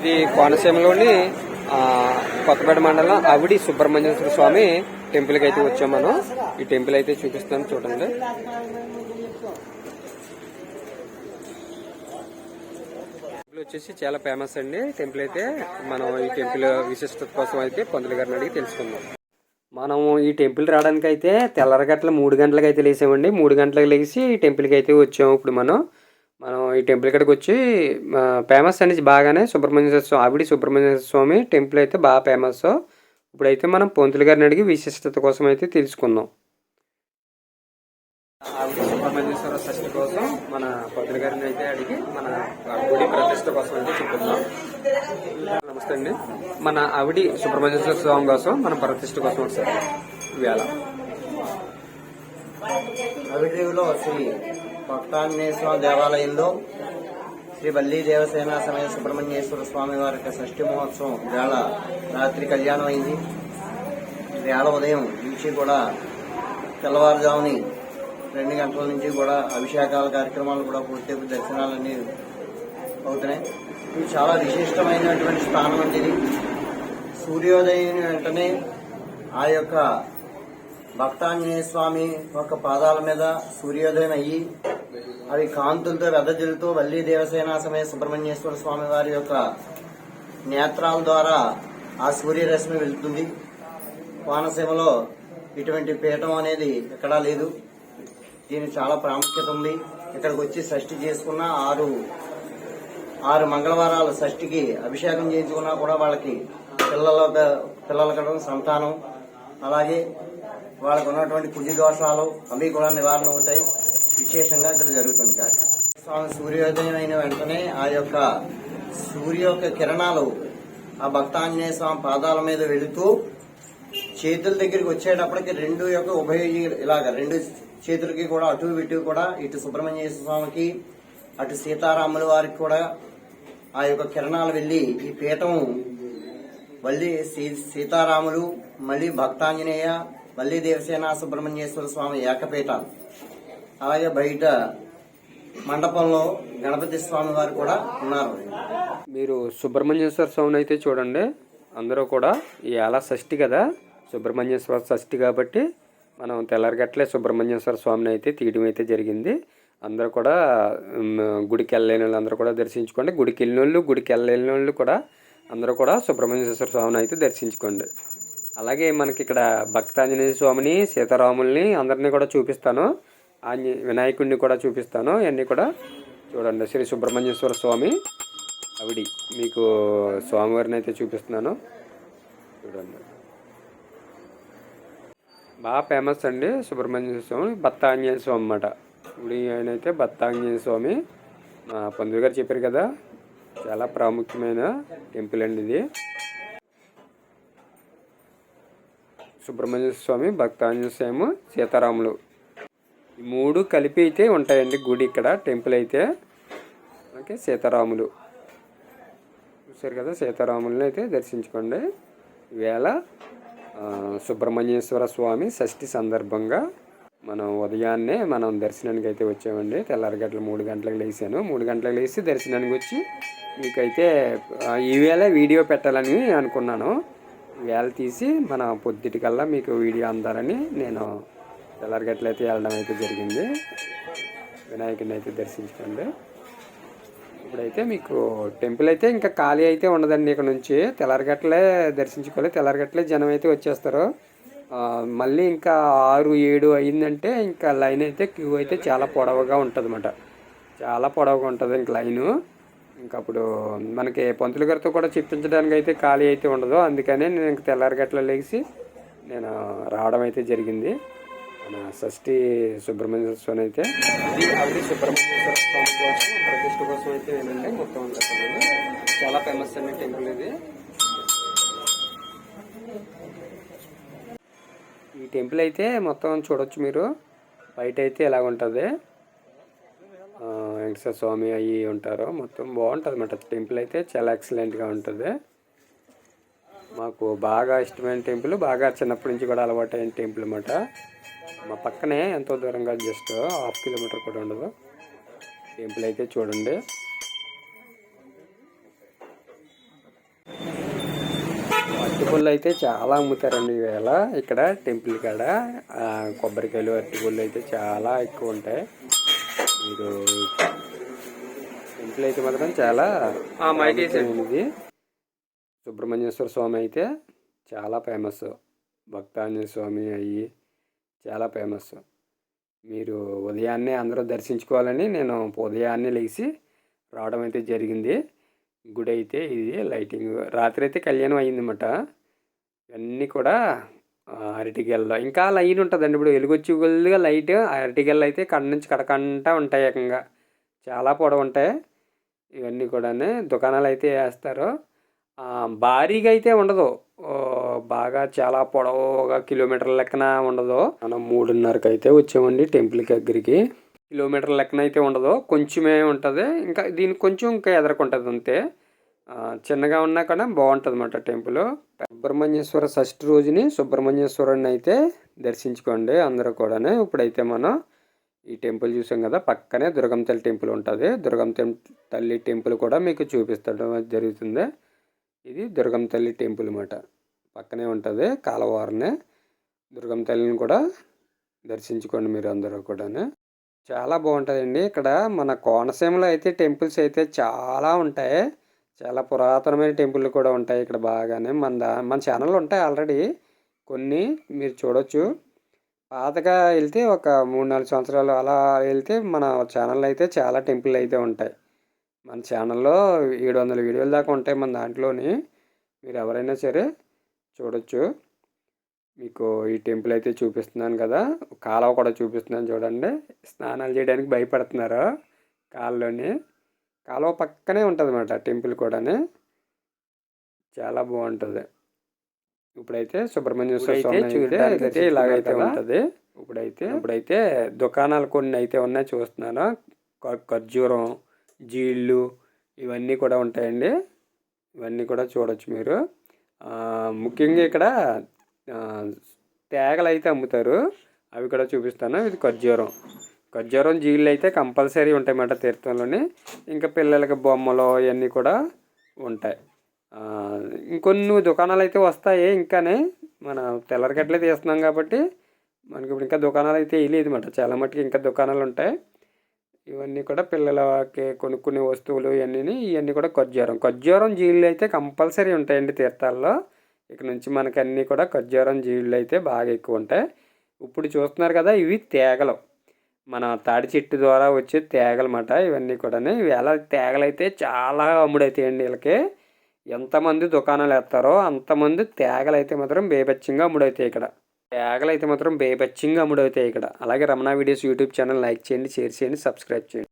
ఇది కోనసీమలోని కొత్తపేట మండలం అవిడి సుబ్రహ్మణ్యేశ్వర స్వామి టెంపుల్కి అయితే వచ్చాం మనం. ఈ టెంపుల్ అయితే చూపిస్తాను చూడండి. టెంపుల్ వచ్చేసి చాలా ఫేమస్ అండి. టెంపుల్ అయితే మనం ఈ టెంపుల్ విశిష్టత కోసం అయితే పంతులు గారిని అడిగి తెలుసుకుందాం. మనం ఈ టెంపుల్ రావడానికి అయితే తెల్లరగట్ల మూడు గంటలకు అయితే లేసామండి. మూడు గంటలకు లేచి ఈ టెంపుల్కి అయితే వచ్చాము ఇప్పుడు మనం. మనం ఈ టెంపుల్ ఇక్కడికి వచ్చి ఫేమస్ అనేసి బాగానే సుబ్రహ్మణ్య స్వామి ఆవిడి సుబ్రహ్మణ్య స్వామి టెంపుల్ అయితే బాగా ఫేమస్. ఇప్పుడైతే మనం పొంతులు గారిని అడిగి విశిష్టత కోసం అయితే తెలుసుకుందాం. ఆవిడ సుబ్రహ్మణ్యేశ్వర షష్ఠి కోసం మన పొద్దుల గారిని అయితే అడిగి మన గుడి ప్రతిష్ట కోసం అయితే చూపిద్దాం నమస్తే అండి. మన ఆవిడి సుబ్రహ్మణ్యేశ్వర స్వామి కోసం మన ప్రతిష్ట కోసం ఒకసారి వేళ. ఆవిడ శ్రీ భక్తాంజనేయ దేవాలయంలో శ్రీ బల్లి దేవసేన సమయ సుబ్రహ్మణ్యేశ్వర స్వామి వారి యొక్క షష్ఠి మహోత్సవం వేళ రాత్రి కళ్యాణం అయింది వేళ ఉదయం నుంచి కూడా తెల్లవారుజాముని రెండు గంటల నుంచి కూడా అభిషేకాల కార్యక్రమాలు కూడా పూర్తి దర్శనాలన్నీ అవుతున్నాయి. ఇది చాలా విశిష్టమైనటువంటి స్థానం అండి సూర్యోదయం వెంటనే ఆ యొక్క భక్తాంజనేయ స్వామి యొక్క పాదాల మీద సూర్యోదయం అయ్యి అవి కాంతులతో వెదజల్లుతూ వల్లి దేవసేన సమయ సుబ్రహ్మణ్యేశ్వర స్వామి వారి యొక్క నేత్రాల ద్వారా ఆ సూర్యరశ్మి వెళ్తుంది. కోనసీమలో ఇటువంటి పీఠం అనేది ఎక్కడా లేదు. దీనికి చాలా ప్రాముఖ్యత ఉంది. ఇక్కడికి వచ్చి షష్ఠి చేసుకున్న ఆరు ఆరు మంగళవారాలు షష్ఠికి అభిషేకం చేయించుకున్నా కూడా వాళ్ళకి పిల్లల పిల్లల కడడం సంతానం. అలాగే వాళ్ళకు ఉన్నటువంటి కుజి దోషాలు అవి కూడా నివారణ అవుతాయి. విశేషంగా ఇక్కడ జరుగుతుంది కార్యక్రమం స్వామి సూర్యోదయం అయిన వెంటనే ఆ యొక్క సూర్య యొక్క కిరణాలు ఆ భక్తాంజనేయ స్వామి పాదాల మీద వెళుతూ చేతుల దగ్గరికి వచ్చేటప్పటికి రెండు యొక్క ఉభయ ఇలాగ రెండు చేతులకి కూడా అటు ఇటు కూడా ఇటు సుబ్రహ్మణ్య స్వామికి అటు సీతారాముల వారికి కూడా ఆ యొక్క కిరణాలు వెళ్ళి ఈ పీఠం మళ్ళీ సీ- సీతారాములు మళ్ళీ భక్తాంజనేయ మళ్ళీ దేవసేన సుబ్రహ్మణ్యేశ్వర స్వామి ఏకపీఠాలు అలాగే బయట మండపంలో గణపతి స్వామి వారు కూడా ఉన్నారు. మీరు సుబ్రహ్మణ్యేశ్వర స్వామిని అయితే చూడండి. అందరూ కూడా ఈ అలా షష్ఠి కదా? సుబ్రహ్మణ్యేశ్వర షష్ఠి కాబట్టి మనం తెల్లారిగట్లే సుబ్రహ్మణ్యేశ్వర స్వామిని అయితే తీయడం అయితే జరిగింది. అందరూ కూడా గుడికి వెళ్ళలేని వాళ్ళు అందరూ కూడా దర్శించుకోండి. గుడికి వెళ్ళిన వాళ్ళు గుడికి వెళ్ళలేని వాళ్ళు కూడా అందరూ కూడా సుబ్రహ్మణ్యేశ్వర స్వామిని అయితే దర్శించుకోండి. అలాగే మనకి ఇక్కడ భక్తాంజనేయ స్వామిని సీతారాముల్ని అందరినీ కూడా చూపిస్తాను. ఆంజ వినాయకుడిని కూడా చూపిస్తాను. ఇవన్నీ కూడా చూడండి. శ్రీ సుబ్రహ్మణ్యేశ్వర స్వామి ఆవిడి మీకు స్వామివారిని అయితే చూపిస్తున్నాను. చూడండి. బాగా ఫేమస్ అండి సుబ్రహ్మణ్య స్వామి. భక్తాంజనేయ స్వామి అన్నమాట. ఇప్పుడు ఆయన అయితే స్వామి. మా పంతులు గారు చెప్పారు కదా చాలా ప్రాముఖ్యమైన టెంపుల్ అండి ఇది. సుబ్రహ్మణ్య స్వామి భక్తాంజనేయ స్వామి సీతారాములు. ఈ మూడు కలిపి అయితే ఉంటాయండి గుడి ఇక్కడ టెంపుల్ అయితే. ఓకే సీతారాములు. చూసారు కదా సీతారాములని అయితే దర్శించుకోండి. ఈవేళ సుబ్రహ్మణ్యేశ్వర స్వామి షష్ఠి సందర్భంగా మనం ఉదయాన్నే మనం దర్శనానికి అయితే వచ్చామండి. తెల్లారిగట్ల మూడు గంటలకు లేచాను. మూడు గంటలకు లేచి దర్శనానికి వచ్చి మీకైతే ఈవేళ వీడియో పెట్టాలని అనుకున్నాను. వేళ తీసి మన పొద్దుటికల్లా మీకు వీడియో అందాలని నేను తెల్లరిగట్లయితే వెళ్ళడం అయితే జరిగింది. వినాయకుడిని అయితే దర్శించుకోండి. ఇప్పుడైతే మీకు టెంపుల్ అయితే ఇంకా ఖాళీ అయితే ఉండదండి ఇక్కడ నుంచి. తెల్లారగట్లే దర్శించుకోవాలి. తెల్లారగట్లే జనం అయితే వచ్చేస్తారు. మళ్ళీ ఇంకా ఆరు ఏడు అయిందంటే ఇంకా లైన్ అయితే క్యూ అయితే చాలా పొడవుగా ఉంటుంది చాలా పొడవుగా ఉంటుంది ఇంక లైను. ఇంకా అప్పుడు మనకి పంతులు గారితో కూడా చెప్పించడానికి అయితే ఖాళీ అయితే ఉండదు. అందుకనే నేను ఇంక తెల్లారిగట్ల లేచి నేను రావడం అయితే జరిగింది. మన షష్ఠి సుబ్రహ్మణ్య స్వామి అయితే ఇది సుబ్రహ్మణ్యేశ్వర స్వామి కోసం ప్రతిష్ట కోసం అయితే ఏంటంటే మొత్తం చాలా ఫేమస్ అండి టెంపుల్ ఇది. ఈ టెంపుల్ అయితే మొత్తం చూడొచ్చు మీరు. బయట అయితే ఇలా ఉంటుంది? వెంకటేశ్వర స్వామి అవి ఉంటారు. మొత్తం బాగుంటుంది అన్నమాట టెంపుల్ అయితే చాలా ఎక్సలెంట్గా ఉంటుంది. మాకు బాగా ఇష్టమైన టెంపుల్ బాగా చిన్నప్పటి నుంచి కూడా అలవాటైన టెంపుల్ అన్నమాట. మా పక్కనే ఎంతో దూరంగా జస్ట్ హాఫ్ కిలోమీటర్ కూడా ఉండదు. టెంపుల్ అయితే చూడండి. అరటిపళ్ళు అయితే చాలా అమ్ముతారండి ఈవేళ. ఇక్కడ టెంపుల్ కాడ కొబ్బరికాయలు అరటిపళ్ళు అయితే చాలా ఎక్కువ ఉంటాయి. మీరు టెంపుల్ అయితే మాత్రం చాలా ఇది సుబ్రహ్మణ్యేశ్వర స్వామి అయితే చాలా ఫేమస్. భక్తాంజనేయ స్వామి అయ్యి చాలా ఫేమస్. మీరు ఉదయాన్నే అందరూ దర్శించుకోవాలని నేను ఉదయాన్నే లేచి రావడం అయితే జరిగింది. గుడి అయితే ఇది లైటింగ్. రాత్రి అయితే కళ్యాణం అయ్యిందన్నమాట. ఇవన్నీ కూడా ఆ, ఇంకా లైన్ ఉంటుందండి ఇప్పుడు వెలుగొచ్చి కొద్దిగా లైట్ అరటిగెల్ల అయితే కడ నుంచి కడకంటా ఉంటాయి ఏకంగా. చాలా పొడవు ఉంటాయి ఇవన్నీ కూడా దుకాణాలు అయితే వేస్తారు భారీగా అయితే ఉండదు బాగా చాలా పొడవుగా కిలోమీటర్ లెక్కన ఉండదు. మనం మూడున్నరకు అయితే వచ్చామండి టెంపుల్ దగ్గరికి. కిలోమీటర్ లెక్కన అయితే ఉండదు. కొంచెమే ఉంటుంది. ఇంకా దీనికి కొంచెం ఇంకా ఎదరకుంటుంది అంతే. చిన్నగా ఉన్నా కూడా బాగుంటుంది అనమాట టెంపుల్. సుబ్రహ్మణ్యేశ్వర షష్ఠి రోజుని సుబ్రహ్మణ్యేశ్వరుని అయితే దర్శించుకోండి అందరూ కూడా ఇప్పుడైతే మనం ఈ టెంపుల్ చూసాం కదా పక్కనే దుర్గం తల్లి టెంపుల్ ఉంటుంది. దుర్గం తల్లి టెంపుల్ కూడా మీకు చూపిస్తడం జరుగుతుంది. ఇది దుర్గం తల్లి టెంపుల్ అన్నమాట. పక్కనే ఉంటుంది కాలవారనే. దుర్గం తల్లిని కూడా దర్శించుకోండి మీరు అందరూ కూడా చాలా బాగుంటుందండి. ఇక్కడ మన కోనసీమలో అయితే టెంపుల్స్ అయితే చాలా ఉంటాయి. చాలా పురాతనమైన టెంపుల్ కూడా ఉంటాయి ఇక్కడ బాగానే. మన దా మన ఛానల్ ఉంటాయి ఆల్రెడీ. కొన్ని మీరు చూడొచ్చు. పాతగా వెళ్తే ఒక మూడు నాలుగు సంవత్సరాలు అలా వెళ్తే మన ఛానల్ అయితే చాలా టెంపుల్ అయితే ఉంటాయి. మన ఛానల్లో ఏడు వందల వీడియోల దాకా ఉంటాయి మన దాంట్లోని. మీరు ఎవరైనా సరే చూడొచ్చు. మీకు ఈ టెంపుల్ అయితే చూపిస్తున్నాను కదా. కాలువ కూడా చూపిస్తున్నాను చూడండి. స్నానాలు చేయడానికి భయపడుతున్నారు కాళ్ళలోని? కాలువ పక్కనే ఉంటుంది అన్నమాట టెంపుల్ కూడా చాలా బాగుంటుంది ఇప్పుడైతే సుబ్రహ్మణ్యేశ్వర స్వామి చూడడానికి అయితే ఇలాగైతే ఉంటుంది. ఇప్పుడైతే ఇప్పుడైతే దుకాణాలు కొన్ని అయితే ఉన్నాయి చూస్తున్నాను. ఖర్జూరం జీళ్ళు ఇవన్నీ కూడా ఉంటాయండి. ఇవన్నీ కూడా చూడొచ్చు మీరు. ముఖ్యంగా ఇక్కడ తేగలు అయితే అమ్ముతారు. అవి కూడా చూపిస్తాను. ఇది ఖర్జూరం. ఖర్జూరం జీళ్ళు అయితే కంపల్సరీ ఉంటాయి తీర్థంలోనే. తీర్థంలోని ఇంకా పిల్లలకి బొమ్మలు ఇవన్నీ కూడా ఉంటాయి. ఇంకొన్ని దుకాణాలు అయితే వస్తాయి. ఇంకానే మన తెల్లరికట్లే తీస్తున్నాం కాబట్టి మనకి ఇప్పుడు ఇంకా దుకాణాలు అయితే వేయలేదు అనమాట చాలా మట్టుకు ఇంకా దుకాణాలు ఉంటాయి. ఇవన్నీ కూడా పిల్లలకి కొనుక్కునే వస్తువులు ఇవన్నీ ఇవన్నీ కూడా ఖర్జూరం ఖర్జూరం జీళ్ళు అయితే కంపల్సరీ ఉంటాయండి తీర్థాల్లో. ఇక్కడ నుంచి మనకి అన్నీ కూడా ఖర్జూరం జీళ్ళు అయితే బాగా ఎక్కువ ఉంటాయి. ఇప్పుడు చూస్తున్నారు కదా ఇవి తేగలు. మన తాడి చెట్టు ద్వారా వచ్చే తేగలమాట. ఇవన్నీ కూడా ఇవేళ తేగలైతే చాలా అమ్ముడైతాయండి వీళ్ళకి. ఎంతమంది దుకాణాలు వేస్తారో అంతమంది తేగలైతే మాత్రం బేబచ్చంగా అమ్ముడవుతాయి ఇక్కడ. తేగలు అయితే మాత్రం బేబచ్చంగా అమ్ముడవుతాయి ఇక్కడ. అలాగే Ramana videos YouTube channel like చేయండి షేర్ చేయండి సబ్స్క్రైబ్ చేయండి.